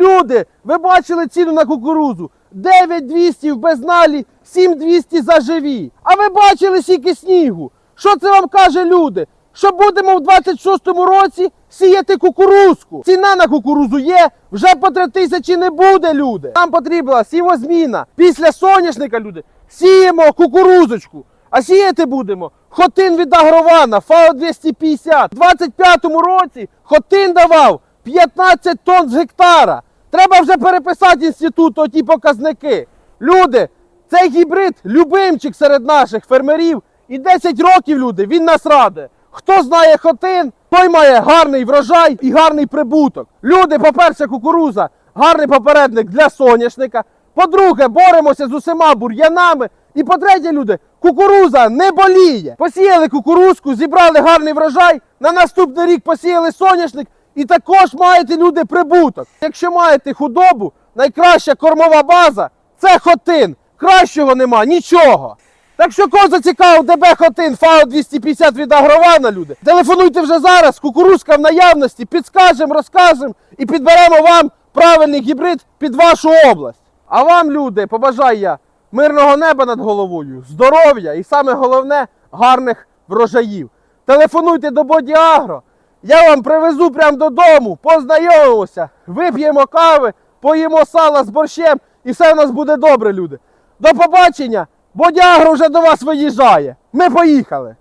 Люди, ви бачили ціну на кукурузу? 9200 в безналі, 7200 за живі. А ви бачили скільки снігу? Що це вам каже люди? Що будемо в 26-му році сіяти кукурузку. Ціна на кукурузу є, вже по 3 тисячі не буде, люди. Нам потрібна сівозміна. Після соняшника, люди, сіємо кукурузочку. А сіяти будемо Хотин від Агрована, ФАО 250. У 25-му році Хотин давав 15 тонн з гектара. Треба вже переписати інституту ті показники. Люди, цей гібрид любимчик серед наших фермерів. І 10 років, люди, він нас раде. Хто знає хотин, той має гарний врожай і гарний прибуток. Люди, по-перше, кукуруза, гарний попередник для соняшника. По-друге, боремося з усіма бур'янами. І по-третє, люди, кукуруза не боліє. Посіяли кукурузку, зібрали гарний врожай. На наступний рік посіяли соняшник і також маєте люди прибуток. Якщо маєте худобу, найкраща кормова база це хотин. Кращого нема, нічого. Так що кого зацікавив ДБ Хотин, ФАО 250 від Агрована, люди. Телефонуйте вже зараз, кукурузка в наявності, підскажемо, розкажемо і підберемо вам правильний гібрид під вашу область. А вам, люди, побажаю я мирного неба над головою, здоров'я і саме головне гарних врожаїв. Телефонуйте до Боді Агро. Я вам привезу прямо додому, познайомимося, вип'ємо кави, поїмо сала з борщем і все у нас буде добре, люди. До побачення! Бодягро вже до вас виїжджає. Ми поїхали.